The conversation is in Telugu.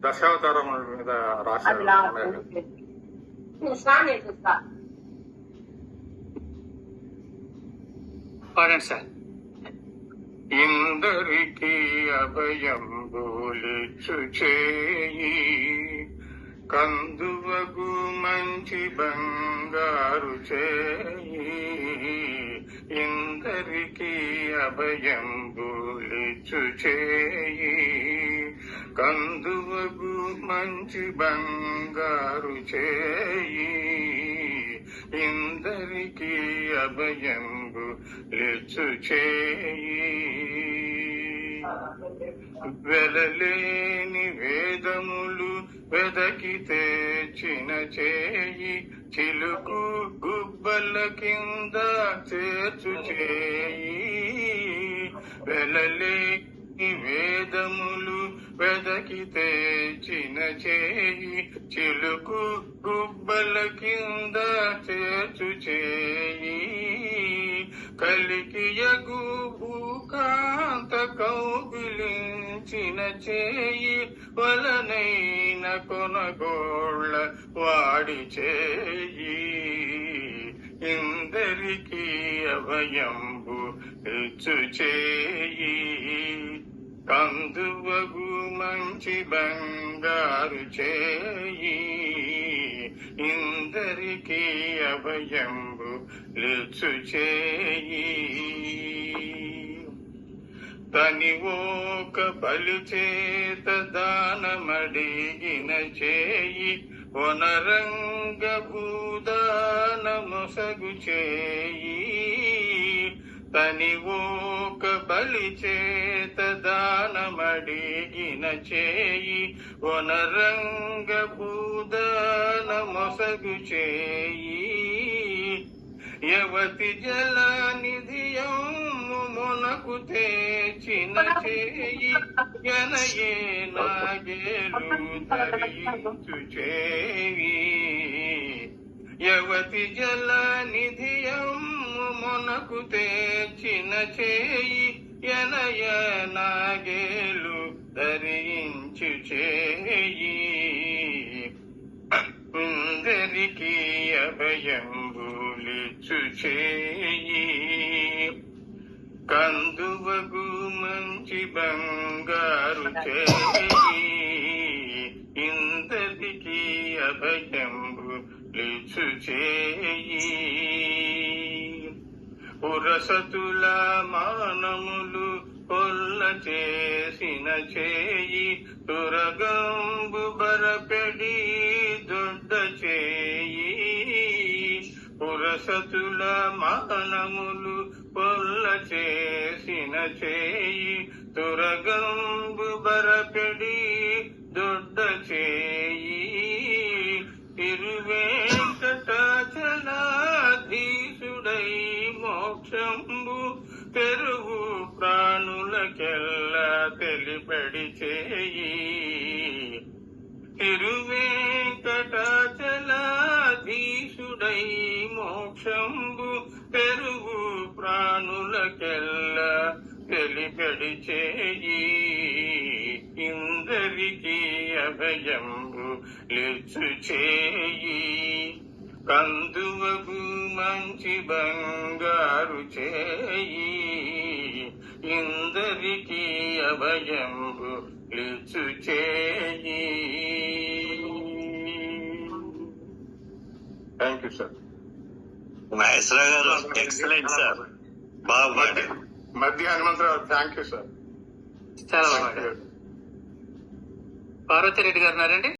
దశావతారం మీద రాశారు. పాడండి సార్. ఇందరికి అభయం చేయి కందువగు మంచి బంగారు చేయి ఇందరికి అభయం చేయి కందువగు మంచి బంగారు చేయి ఇందరికి అభయంబు లెచ్చు చేయి. వెలలేని వేదములు వెదకి తెచ్చిన చేయి చిలుకు గుబ్బల కింద చేచు చేయి. వెలలే వేదములు వెదకి తెచ్చిన చేయి చిలుకు గుబ్బల కింద చేర్చు చేయి. కలికియగు భూకాంత కౌగిలించిన చేయి వలనైన కొనగోళ్ళ వాడి చేయి. ఇందరికీ అభయంబు ఇచ్చు చేయి. కందువగు మంచి బంగారు చేయి ఇందరికీ అభయంబు లుచు చేయి. తని ఓక బలి చేత దానమడిగిన చేయి వనరంగ భూదాన మొసగు చేయి. తని ఓక బలి చేత దానమడిగిన చేయి వనరంగ భూదాన మొసగు చేయి. యవతి జల నిధియము మొనకు తెచిన చేయి గనయే నాగేరు ధరించు చేయి. యవతి జల నిధియము మొనకు తెచ్చిన చేయి ఎనయ నాగేలు ధరించు చేయి. అందరికి అభయంబులిచ్చు చేయి. కందువగు మంచి బంగారు చేయి. ఇందరికి అభయంబులిచ్చు చేయి. పురసతుల మానములు కొల్ల చేసిన చేయి తురగంబు బరపెడి దొడ్డ చేయి. పురసతుల మానములు కొల్ల చేసిన చేయి తురగంబు బర మోక్షంబు పెరుగు ప్రాణులకెల్ల తెలిపడి చేయి. తిరువేంకటాచలాధీసుడై మోక్షంబు పెరుగు ప్రాణులకెల్ల తెలిపడి చేయి. ఇందరికీ అభయంబు లిచ్చు చేయి. కందువగు మంచి బంగారు చేయి ఇందరికి అభయంబు లిచ్చు చేయి. థ్యాంక్ యూ సార్ మహేశ్వరరావు గారు ఎక్సలెంట్ సార్ బాగా పాడారు. మధ్య హనుమంతరావు థ్యాంక్ యూ సార్ చాలా బాగా పార్వతి రెడ్డి గారు ఉన్నారండి?